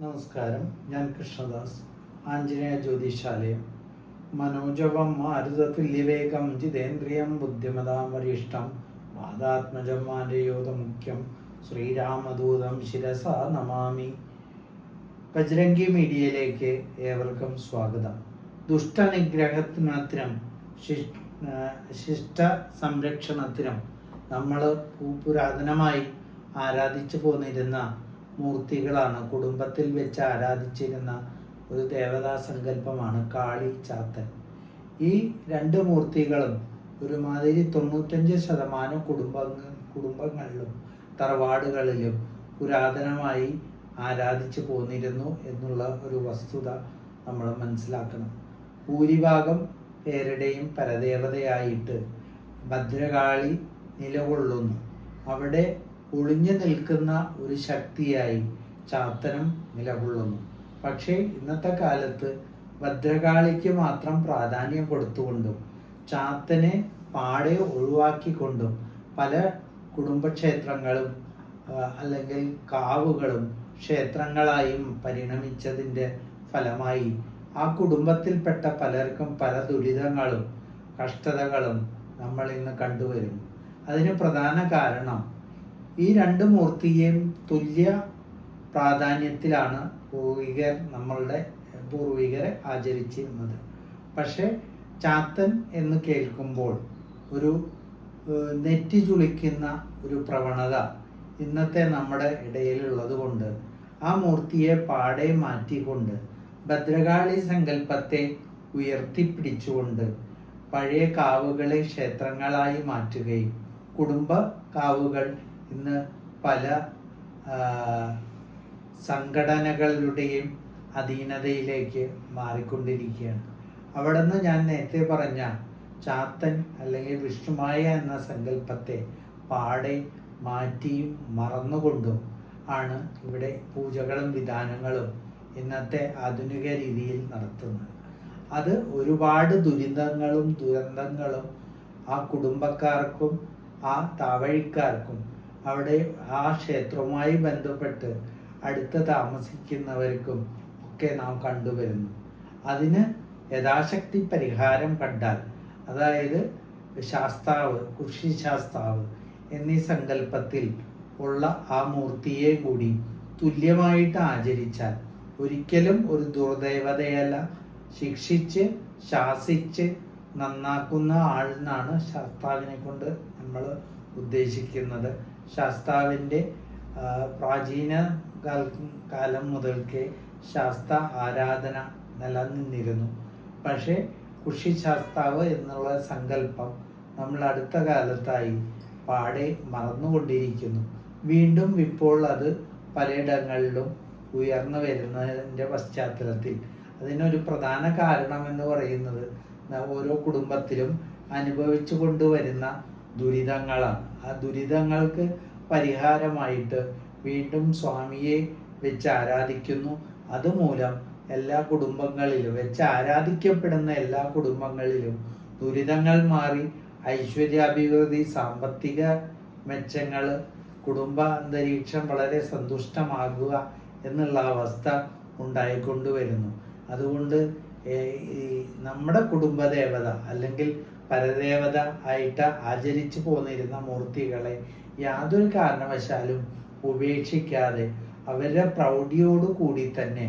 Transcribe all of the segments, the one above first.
നമസ്കാരം. ഞാൻ കൃഷ്ണദാസ്. ആഞ്ജനേയ ജ്യോതിശാലയം. മനോജവം മാരുതതുല്യവേഗം ജിതേന്ദ്രിയം ബുദ്ധിമതാം വരിഷ്ടം വാദാത്മജം മാനയോധമുഖ്യം ശ്രീരാമദൂതം ശിരസ നമാമി. ബജ്രംഗി മീഡിയയിലേക്ക് ഏവർക്കും സ്വാഗതം. ദുഷ്ടനിഗ്രഹത്തിനും ശിഷ്ട സംരക്ഷണത്തിനും നമ്മൾ പുരാതനമായി ആരാധിച്ചു പോന്നിരുന്ന മൂർത്തികളാണ്. കുടുംബത്തിൽ വെച്ച് ആരാധിച്ചിരുന്ന ഒരു ദേവതാ സങ്കല്പമാണ് കാളി ചാത്തൻ. ഈ രണ്ട് മൂർത്തികളും ഒരുമാതിരി തൊണ്ണൂറ്റഞ്ച് ശതമാനം കുടുംബ കുടുംബങ്ങളിലും തറവാടുകളിലും പുരാതനമായി ആരാധിച്ചു പോന്നിരുന്നു എന്നുള്ള ഒരു വസ്തുത നമ്മൾ മനസ്സിലാക്കണം. ഭൂരിഭാഗം പേരുടെയും പരദേവതയായിട്ട് ഭദ്രകാളി നിലകൊള്ളുന്നു. അവിടെ ഒളിഞ്ഞു നിൽക്കുന്ന ഒരു ശക്തിയായി ചാത്തനം നിലകൊള്ളുന്നു. പക്ഷേ ഇന്നത്തെ കാലത്ത് ഭദ്രകാളിക്ക് മാത്രം പ്രാധാന്യം കൊടുത്തുകൊണ്ടും ചാത്തനെ പാടെ ഒഴിവാക്കിക്കൊണ്ടും പല കുടുംബക്ഷേത്രങ്ങളും അല്ലെങ്കിൽ കാവുകളും ക്ഷേത്രങ്ങളായും പരിണമിച്ചതിന്റെ ഫലമായി ആ കുടുംബത്തിൽപ്പെട്ട പലർക്കും പല ദുരിതങ്ങളും കഷ്ടതകളും നമ്മൾ ഇന്ന് കണ്ടുവരുന്നു. അതിന് പ്രധാന കാരണം ഈ രണ്ട് മൂർത്തിയെയും തുല്യ പ്രാധാന്യത്തിലാണ് പൂർവികർ നമ്മളുടെ പൂർവികരെ ആചരിച്ചിരുന്നത്. പക്ഷേ ചാത്തൻ എന്ന് കേൾക്കുമ്പോൾ ഒരു നെറ്റി ചുളിക്കുന്ന ഒരു പ്രവണത ഇന്നത്തെ നമ്മുടെ ഇടയിലുള്ളത് കൊണ്ട് ആ മൂർത്തിയെ പാടെ മാറ്റിക്കൊണ്ട് ഭദ്രകാളി സങ്കല്പത്തെ ഉയർത്തിപ്പിടിച്ചുകൊണ്ട് പഴയ കാവുകളെ ക്ഷേത്രങ്ങളായി മാറ്റുകയും കുടുംബ കാവുകൾ ഇന്ന് പല സംഘടനകളുടെയും അധീനതയിലേക്ക് മാറിക്കൊണ്ടിരിക്കുകയാണ്. അവിടെ നിന്ന് ഞാൻ നേരത്തെ പറഞ്ഞ ചാത്തൻ അല്ലെങ്കിൽ വിഷ്ണുമായ എന്ന സങ്കല്പത്തെ പാടെ മാറ്റിയും മറന്നുകൊണ്ടും ആണ് ഇവിടെ പൂജകളും വിധാനങ്ങളും ഇന്നത്തെ ആധുനിക രീതിയിൽ നടത്തുന്നത്. അത് ഒരുപാട് ദുരിതങ്ങളും ദുരന്തങ്ങളും ആ കുടുംബക്കാർക്കും ആ താവഴിക്കാർക്കും അവിടെ ആ ക്ഷേത്രവുമായി ബന്ധപ്പെട്ട് അടുത്ത് താമസിക്കുന്നവർക്കും ഒക്കെ നാം കണ്ടുവരുന്നു. അതിന് യഥാശക്തി പരിഹാരം കണ്ടാൽ അതായത് ശാസ്താവ് കൃഷി ശാസ്താവ് എന്നീ സങ്കല്പത്തിൽ ഉള്ള ആ മൂർത്തിയെ കൂടി തുല്യമായിട്ട് ആചരിച്ചാൽ ഒരിക്കലും ഒരു ദുർദേവതയല്ല. ശിക്ഷിച്ച് ശാസിച്ച് നന്നാക്കുന്ന ആളെന്നാണ് ശാസ്താവിനെ കൊണ്ട് നമ്മൾ ഉദ്ദേശിക്കുന്നത്. ശാസ്താവിന്റെ പ്രാചീന കാലം മുതൽക്കേ ശാസ്ത ആരാധന നിലനിന്നിരുന്നു. പക്ഷേ കുഷി ശാസ്താവ് എന്നുള്ള സങ്കല്പം നമ്മൾ അടുത്ത കാലത്തായി പാടെ മറന്നുകൊണ്ടിരിക്കുന്നു. വീണ്ടും ഇപ്പോൾ അത് പലയിടങ്ങളിലും ഉയർന്നു വരുന്നതിന്റെ പശ്ചാത്തലത്തിൽ. അതിനൊരു പ്രധാന കാരണം എന്ന് പറയുന്നത് ഓരോ കുടുംബത്തിലും അനുഭവിച്ചു കൊണ്ടുവരുന്ന ദുരിതങ്ങളാണ്. ആ ദുരിതങ്ങൾക്ക് പരിഹാരമായിട്ട് വീണ്ടും സ്വാമിയെ വെച്ച് ആരാധിക്കുന്നു. അതുമൂലം എല്ലാ കുടുംബങ്ങളിലും വെച്ച് ആരാധിക്കപ്പെടുന്ന എല്ലാ കുടുംബങ്ങളിലും ദുരിതങ്ങൾ മാറി ഐശ്വര്യാഭിവൃദ്ധി സാമ്പത്തിക മെച്ചങ്ങൾ കുടുംബ അന്തരീക്ഷം വളരെ സന്തുഷ്ടമാകുക എന്നുള്ള അവസ്ഥ ഉണ്ടായിക്കൊണ്ടുവരുന്നു. അതുകൊണ്ട് ഈ നമ്മുടെ കുടുംബദേവത അല്ലെങ്കിൽ പരദേവത ആയിട്ട് ആചരിച്ചു പോന്നിരുന്ന മൂർത്തികളെ യാതൊരു കാരണവശാലും ഉപേക്ഷിക്കാതെ അവരുടെ പ്രൗഢിയോടു കൂടി തന്നെ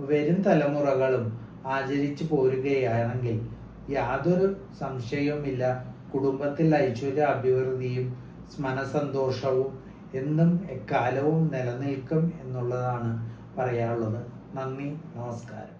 വരും തലമുറകളും ആചരിച്ചു പോരുകയാണെങ്കിൽ യാതൊരു സംശയവുമില്ല. കുടുംബത്തിൽ ഐശ്വര്യ അഭിവൃദ്ധിയും മനസന്തോഷവും എന്നും എക്കാലവും നിലനിൽക്കും എന്നുള്ളതാണ് പറയാനുള്ളത്. നന്ദി നമസ്കാരം.